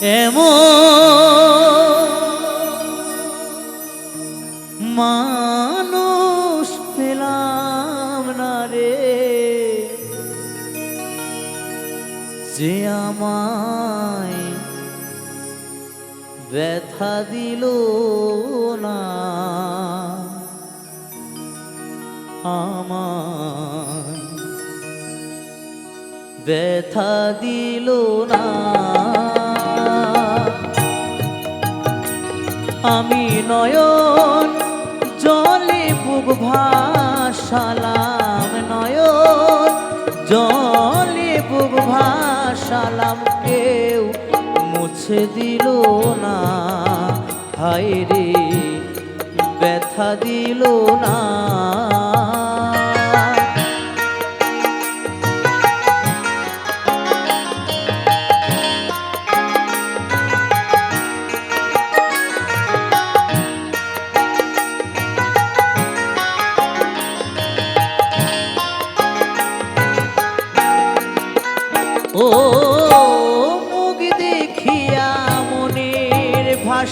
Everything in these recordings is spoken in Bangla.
এমন মানুষ পেলাম না রে। যে আমায় ব্যথা দিল না। আমায় ব্যথা দিল না। আমি নয়ন, জলে বুক ভাসালাম নয়ন। জলে বুক ভাসালাম, কেউ মুছে দিল না। হায় রে, ব্যথা দিল না।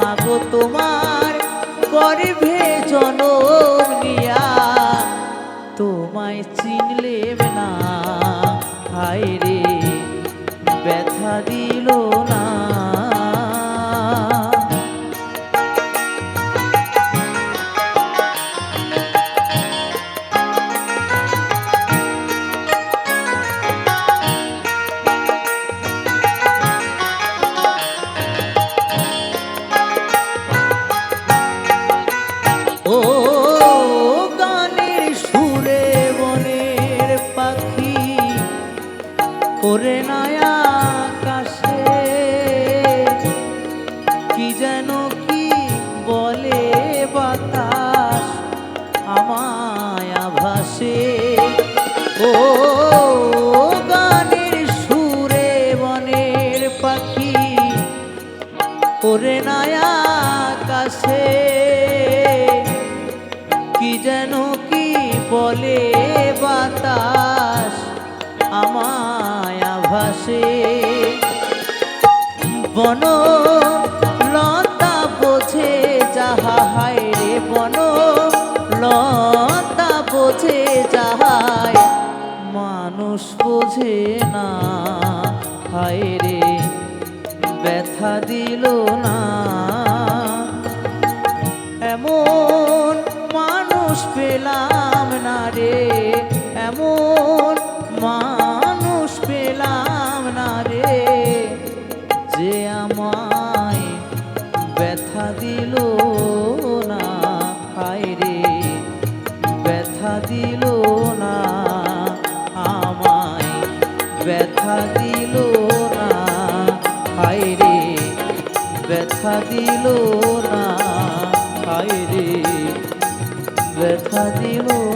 মাগো তোমার গর্ভে জনম নিয়া। তোমায় চিনলেম না হায় রে ব্যথা দিল না। ওরে নয়া কাশে কি যেন কি বলে বাতাস আমায় আভাসে। ও গানের সুরে বনের পাখি ওরে নয়া কাছে কি যেন কি বলে বাতাস আমায় আভাসে বন লতা বোঝে, যাহা হায় রে বন লতা বোঝে যাহায় মানুষ বোঝে না, হায় রে, ব্যথা দিল না। এমন মানুষ পেলাম না রে। ব্যথা দিল না, হায় রে। ব্যথা দিল না, আমায় ব্যথা দিল না, হায় রে। ব্যথা দিল না, হায় রে। ব্যথা দিল